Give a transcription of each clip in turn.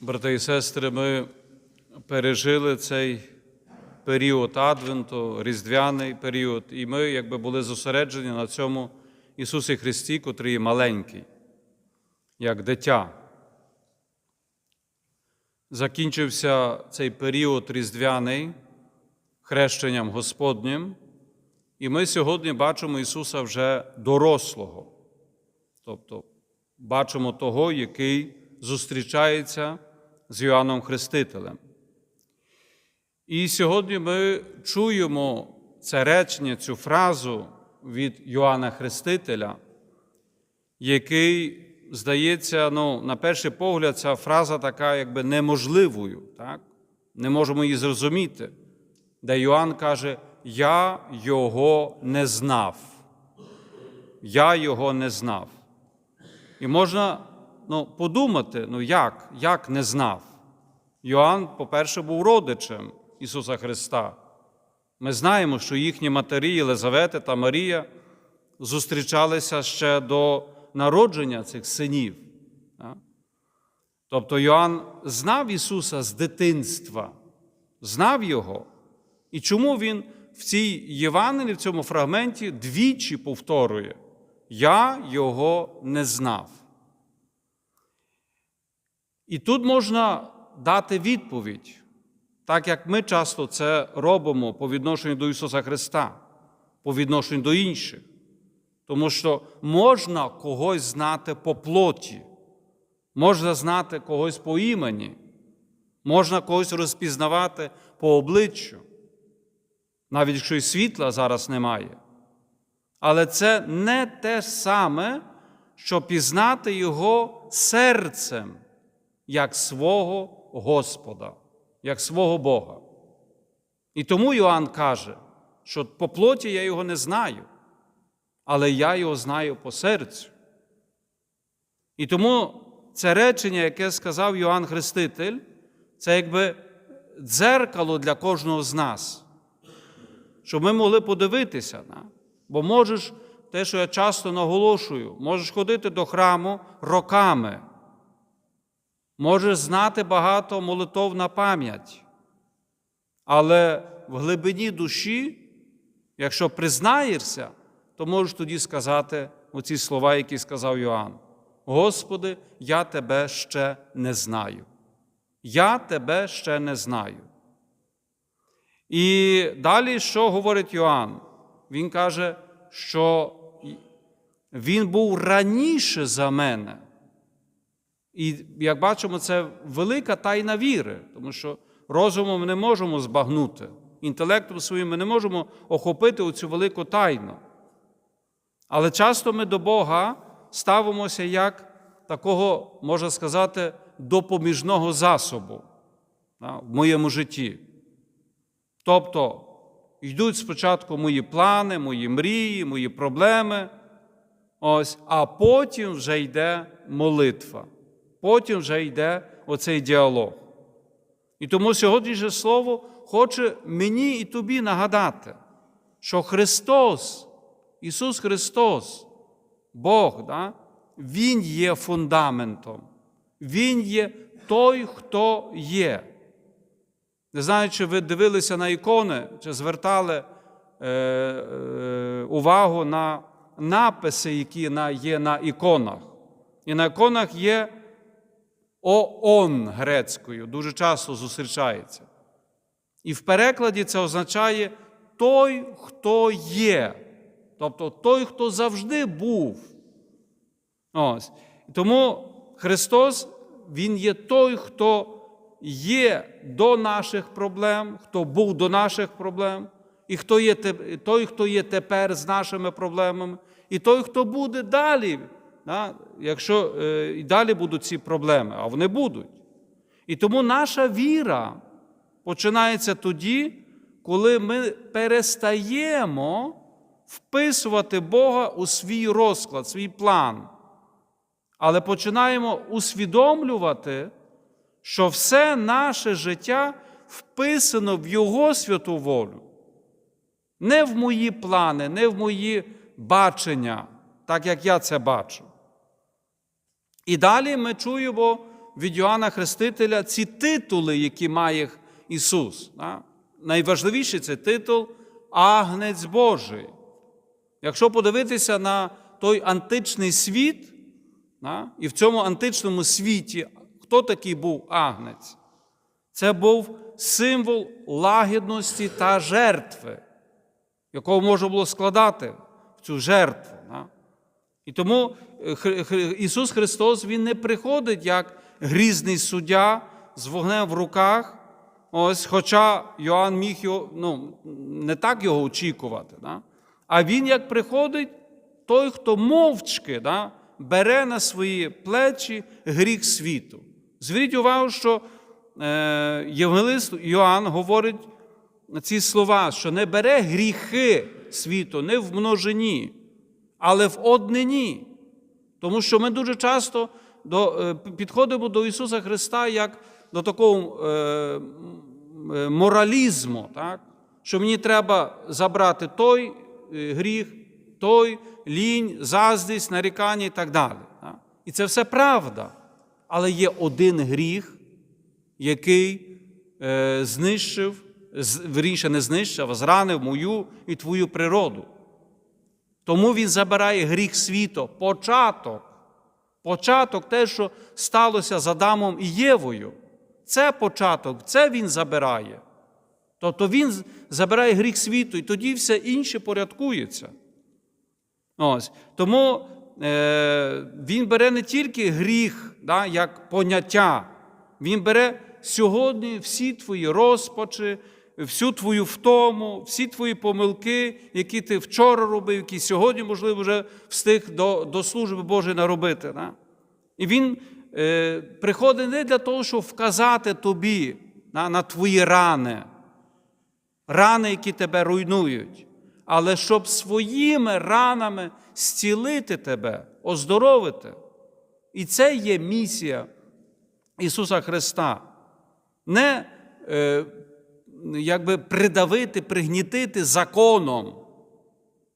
Брати і сестри, ми пережили цей період Адвенту, різдвяний період, і ми якби були зосереджені на цьому Ісусі Христі, котрий є маленький, як дитя. Закінчився цей період різдвяний хрещенням Господнім, і ми сьогодні бачимо Ісуса вже дорослого, тобто бачимо того, який зустрічається з Йоанном Хрестителем. І сьогодні ми чуємо це речення, цю фразу від Йоанна Хрестителя, який, здається, ну, на перший погляд, ця фраза така якби неможливою, так? не можемо її зрозуміти, де Йоанн каже, я його не знав. Я його не знав. І можна ну, подумати, ну як, як не знав. Йоанн, по-перше, був родичем Ісуса Христа. Ми знаємо, що їхні матері Єлизавета та Марія зустрічалися ще до народження цих синів. Тобто Йоанн знав Ісуса з дитинства, знав Його. І чому він в цій Євангелії, в цьому фрагменті двічі повторює: Я його не знав. І тут можна дати відповідь, так як ми часто це робимо по відношенню до Ісуса Христа, по відношенню до інших. Тому що можна когось знати по плоті, можна знати когось по імені, можна когось розпізнавати по обличчю, навіть якщо і світла зараз немає. Але це не те саме, що пізнати Його серцем як свого Господа, як свого Бога. І тому Йоанн каже, що по плоті я його не знаю, але я його знаю по серцю. І тому це речення, яке сказав Йоанн Хреститель, це якби дзеркало для кожного з нас, щоб ми могли подивитися. на. Бо можеш, те, що я часто наголошую, можеш ходити до храму роками. Можеш знати багато молитов на пам'ять, але в глибині душі, якщо признаєшся, то можеш тоді сказати оці слова, які сказав Йоанн. Господи, я тебе ще не знаю. Я тебе ще не знаю. І далі що говорить Йоанн? Він каже, що він був раніше за мене. І як бачимо, це велика тайна віри, тому що розумом ми не можемо збагнути, інтелектом своїм ми не можемо охопити оцю велику тайну. Але часто ми до Бога ставимося як такого, можна сказати, допоміжного засобу в моєму житті. Тобто йдуть спочатку мої плани, мої мрії, мої проблеми, ось, а потім вже йде молитва. Потім вже йде оцей діалог. І тому сьогоднішнє Слово хоче мені і тобі нагадати, що Христос, Ісус Христос, Бог, да, Він є фундаментом, Він є той, хто є. Не знаю, чи ви дивилися на ікони, чи звертали е, е, увагу на написи, які на, є на іконах. І на іконах є ООН грецькою, дуже часто зустрічається. І в перекладі це означає той, хто є. Тобто той, хто завжди був. Ось. Тому Христос, Він є той, хто є до наших проблем, хто був до наших проблем, і хто є той, хто є тепер з нашими проблемами, і той, хто буде далі якщо е, і далі будуть ці проблеми, а вони будуть. І тому наша віра починається тоді, коли ми перестаємо вписувати Бога у свій розклад, свій план. Але починаємо усвідомлювати, що все наше життя вписано в Його святу волю. Не в мої плани, не в мої бачення, так як я це бачу. І далі ми чуємо від Йоанна Хрестителя ці титули, які має Ісус. Найважливіший це титул Агнець Божий. Якщо подивитися на той античний світ, і в цьому античному світі, хто такий був агнець? Це був символ лагідності та жертви, якого можна було складати в цю жертву. І тому е, Ісус Христос Він не приходить як грізний суддя з вогнем в руках, ось, хоча Йоанн міг його, ну, не так його очікувати. Да? А Він як приходить той, хто мовчки да, бере на свої плечі гріх світу. Зверніть увагу, що е, Євангелист Йоанн говорить ці слова, що не бере гріхи світу не в множині, але в однині. Тому що ми дуже часто до, е, підходимо до Ісуса Христа як до такого е, е, моралізму, так? що мені треба забрати той е, гріх, той лінь, заздрість, нарікання і так далі. Так? І це все правда. Але є один гріх, який е, знищив, вірніше не знищив, а зранив мою і твою природу. Тому він забирає гріх світу, початок. Початок те, що сталося з Адамом і Євою. Це початок, це він забирає. Тобто він забирає гріх світу, і тоді все інше порядкується. Ось. Тому е, він бере не тільки гріх да, як поняття, він бере сьогодні всі твої розпачі, всю твою втому, всі твої помилки, які ти вчора робив, які сьогодні, можливо, вже встиг до, до служби Божої наробити. Да? І він е, приходить не для того, щоб вказати тобі на, на твої рани, рани, які тебе руйнують, але щоб своїми ранами зцілити тебе, оздоровити. І це є місія Ісуса Христа. Не е, якби придавити, пригнітити законом,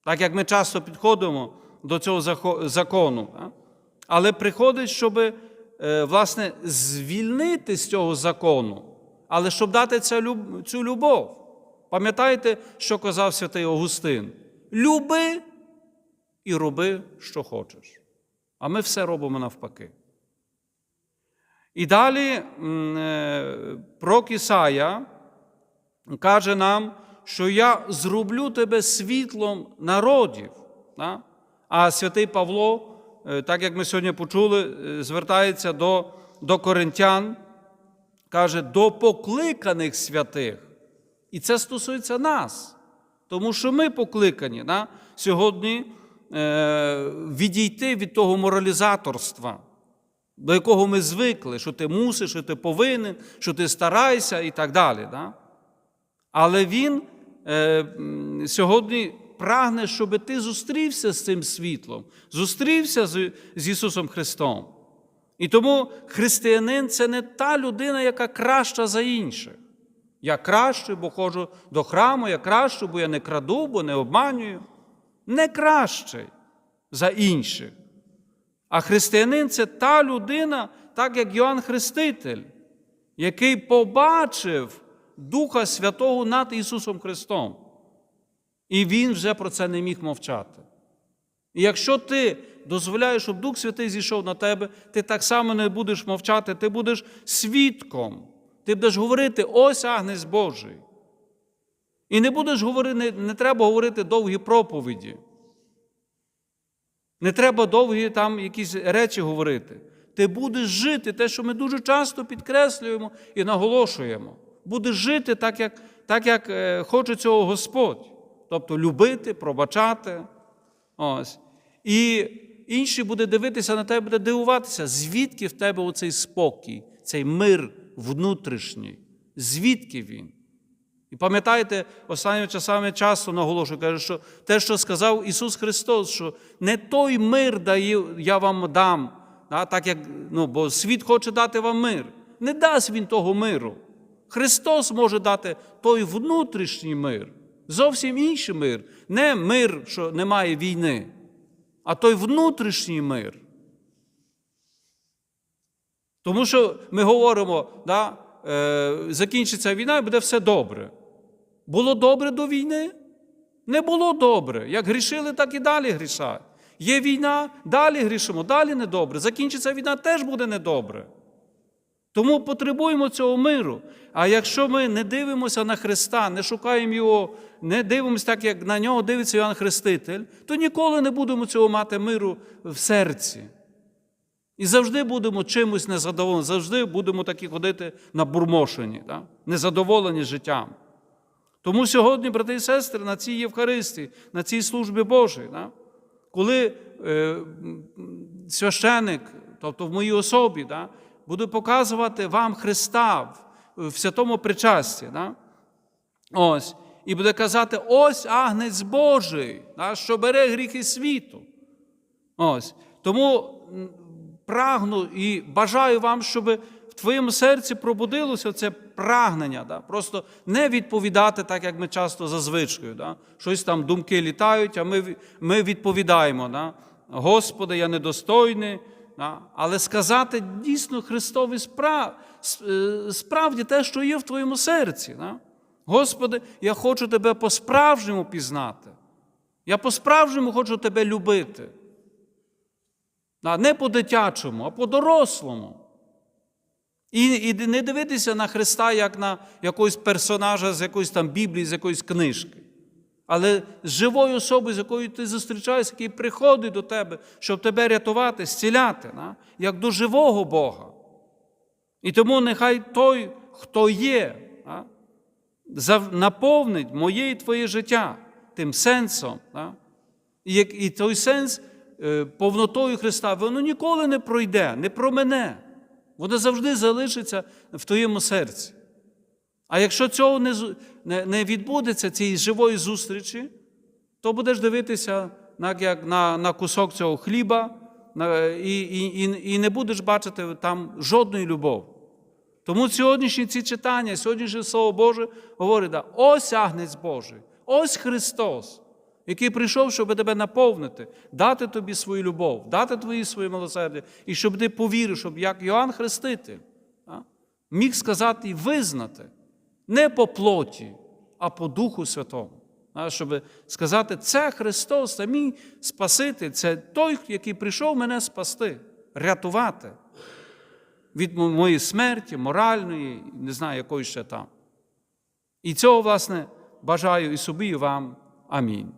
так як ми часто підходимо до цього закону. Але приходить, щоб е, власне звільнити з цього закону, але щоб дати цю любов. Пам'ятаєте, що казав святий Августин? Люби і роби, що хочеш. А ми все робимо навпаки. І далі е, Ісая каже нам, що я зроблю тебе світлом народів. А святий Павло, е, так як ми сьогодні почули, е, звертається до, до коринтян, каже, до покликаних святих. І це стосується нас, тому що ми покликані да? сьогодні е, відійти від того моралізаторства, до якого ми звикли, що ти мусиш, що ти повинен, що ти старайся і так далі. Да? Але Він е, сьогодні прагне, щоб ти зустрівся з цим світлом, зустрівся з, з Ісусом Христом. І тому християнин це не та людина, яка краща за інших. Я кращий, бо ходжу до храму, я кращий, бо я не краду, бо не обманюю. Не кращий за інших. А християнин це та людина, так як Йоанн Хреститель, який побачив Духа Святого над Ісусом Христом. І Він вже про це не міг мовчати. І якщо ти дозволяєш, щоб Дух Святий зійшов на тебе, ти так само не будеш мовчати, ти будеш свідком. Ти будеш говорити, ось Агнець Божий. І не будеш говорити, не, не треба говорити довгі проповіді. Не треба довгі там якісь речі говорити. Ти будеш жити те, що ми дуже часто підкреслюємо і наголошуємо. Будеш жити так, як, так, як е, хоче цього Господь. Тобто любити, пробачати. Ось. І інший буде дивитися на тебе, буде дивуватися, звідки в тебе оцей спокій, цей мир внутрішній. Звідки він? І пам'ятаєте, останніми часами часто наголошую, каже, що те, що сказав Ісус Христос, що не той мир даю, я вам дам, так як, ну, бо світ хоче дати вам мир. Не дасть Він того миру. Христос може дати той внутрішній мир, зовсім інший мир. Не мир, що немає війни, а той внутрішній мир. Тому що ми говоримо, да, е, закінчиться війна і буде все добре. Було добре до війни? Не було добре. Як грішили, так і далі грішать. Є війна, далі грішимо, далі недобре. Закінчиться війна, теж буде недобре. Тому потребуємо цього миру. А якщо ми не дивимося на Христа, не шукаємо Його, не дивимося так, як на нього дивиться Іоанн Хреститель, то ніколи не будемо цього мати миру в серці. І завжди будемо чимось незадоволені, завжди будемо такі ходити на бурмошені, да? незадоволені життям. Тому сьогодні, брати і сестри, на цій Євхаристії, на цій службі Божій, да? коли е, священик, тобто в моїй особі, да, буде показувати вам Христа в святому причасті, да? ось, і буде казати: ось агнець Божий, да, що бере гріхи світу. Ось. Тому прагну і бажаю вам, щоб в твоєму серці пробудилося це прагнення. Да? Просто не відповідати так, як ми часто за звичкою. Да? Щось там думки літають, а ми, ми відповідаємо. Да? Господи, я недостойний. Але сказати дійсно Христові справ, е, справді те, що є в твоєму серці. Господи, я хочу тебе по-справжньому пізнати. Я по-справжньому хочу тебе любити. Не по-дитячому, а по-дорослому. І, і не дивитися на Христа як на якогось персонажа з якоїсь там Біблії, з якоїсь книжки. Але з живою особою, з якою ти зустрічаєшся, який приходить до тебе, щоб тебе рятувати, зціляти, да? як до живого Бога. І тому нехай той, хто є, да? наповнить моє і твоє життя тим сенсом. Да? І, той сенс е, повнотою Христа, воно ніколи не пройде, не промене. Воно завжди залишиться в твоєму серці. А якщо цього не, не, відбудеться, цієї живої зустрічі, то будеш дивитися на, як на, на кусок цього хліба на, і, і, і, і не будеш бачити там жодної любові. Тому сьогоднішні ці читання, сьогоднішнє Слово Боже говорить, да, ось агнець Божий, ось Христос, який прийшов, щоб тебе наповнити, дати тобі свою любов, дати тобі своє милосердя, і щоб ти повірив, щоб як Йоанн Хреститель міг сказати і визнати не по плоті, а по Духу Святому. Щоб сказати, це Христос, це мій Спаситель, це той, який прийшов мене спасти, рятувати від моєї смерті, моральної, не знаю, якої ще там. І цього, власне, бажаю і собі, і вам. Амінь.